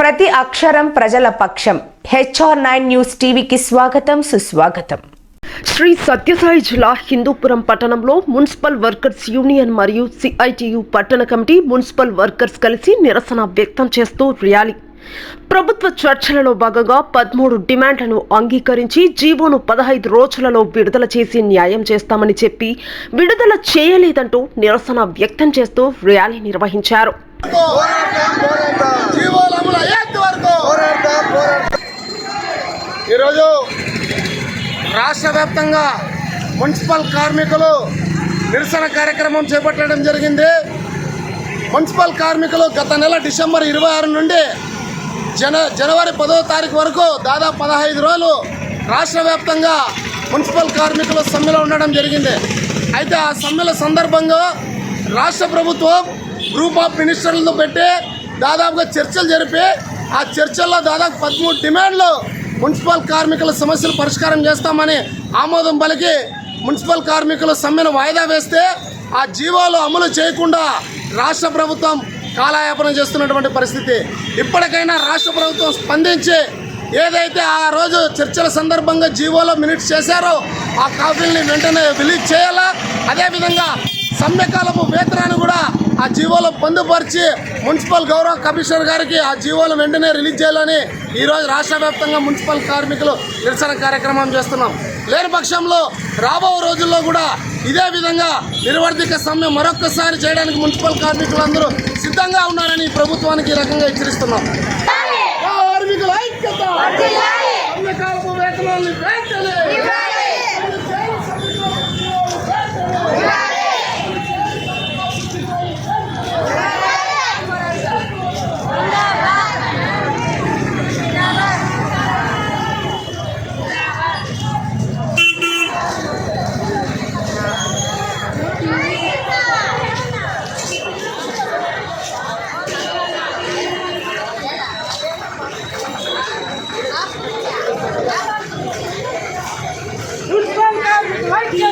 ప్రతి అక్షరం ప్రజల పక్షం. హెచ్ఆర్ నైన్ న్యూస్ టీవీకి స్వాగతం సుస్వాగతం. శ్రీ సత్యసాయి జిల్లా హిందూపురం పట్టణంలో మున్సిపల్ వర్కర్స్ యూనియన్ మరియు సిఐటియు పట్టణ కమిటీ మున్సిపల్ వర్కర్స్ కలిసి నిరసన వ్యక్తం చేస్తూ ర్యాలీ. ప్రభుత్వ చర్చలలో భాగంగా పదమూడు డిమాండ్లను అంగీకరించి జీవోను పదహైదు రోజులలో విడుదల చేసి న్యాయం చేస్తామని చెప్పి విడుదల చేయలేదంటూ నిరసన వ్యక్తం చేస్తూ ర్యాలీ నిర్వహించారు. ఈరోజు రాష్ట్ర వ్యాప్తంగా మున్సిపల్ కార్మికులు నిరసన కార్యక్రమం చేపట్టడం జరిగింది. మున్సిపల్ కార్మికులు గత నెల డిసెంబర్ ఇరవై ఆరు నుండి జన జనవరి పదో తారీఖు వరకు దాదాపు పదహైదు రోజులు రాష్ట్ర వ్యాప్తంగా మున్సిపల్ కార్మికుల సమ్మెలో ఉండడం జరిగింది. అయితే ఆ సమ్మెల సందర్భంగా రాష్ట్ర ప్రభుత్వం గ్రూప్ ఆఫ్ మినిస్టర్లతో పెట్టి దాదాపుగా చర్చలు జరిపి ఆ చర్చల్లో దాదాపు పదమూడు డిమాండ్లు మున్సిపల్ కార్మికుల సమస్యలు పరిష్కారం చేస్తామని ఆమోదం పలికి మున్సిపల్ కార్మికుల సమ్మెను వాయిదా వేస్తే ఆ జీవోలు అమలు చేయకుండా రాష్ట్ర ప్రభుత్వం కాలయాపన చేస్తున్నటువంటి పరిస్థితి. ఇప్పటికైనా రాష్ట్ర ప్రభుత్వం స్పందించి ఏదైతే ఆ రోజు చర్చల సందర్భంగా జీవోలో మినిట్స్ చేశారో ఆ కాపీల్ని వెంటనే రిలీజ్ చేయాలా? అదేవిధంగా సమ్మెకాలపు వేతనాన్ని కూడా ఆ జీవోలో పొందుపరిచి మున్సిపల్ గౌరవ కమిషనర్ గారికి ఆ జీవోలు వెంటనే రిలీజ్ చేయాలని ఈరోజు రాష్ట్ర వ్యాప్తంగా మున్సిపల్ కార్మికులు నిరసన కార్యక్రమం చేస్తున్నాం. లేని పక్షంలో రాబో రోజుల్లో కూడా ఇదే విధంగా నిర్వర్తిక సమ్మె మరొక్కసారి చేయడానికి మున్సిపల్ కార్మికులందరూ సిద్ధంగా ఉన్నారని ప్రభుత్వానికి ఈ రకంగా హెచ్చరిస్తున్నాం. Thank you.